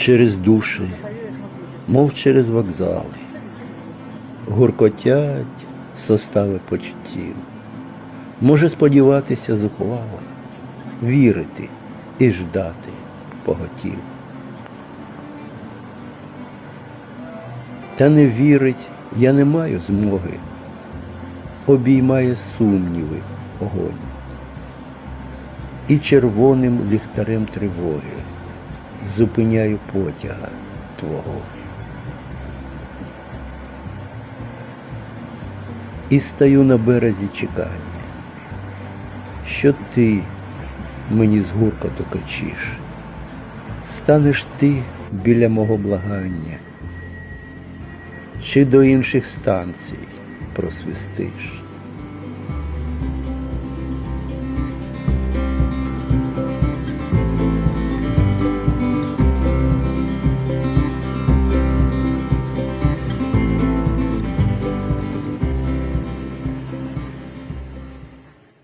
через душі, мов через вокзали, гуркотять состави почуттів. Може сподіватися зухвала, вірити і ждати поготів. Та не вірить я не маю змоги, обіймає сумніви огонь. І червоним ліхтарем тривоги зупиняю потяга твого. І стаю на березі чекання, що ти мені з гуркоту кричиш, станеш ти біля мого благання, чи до інших станцій просвистиш.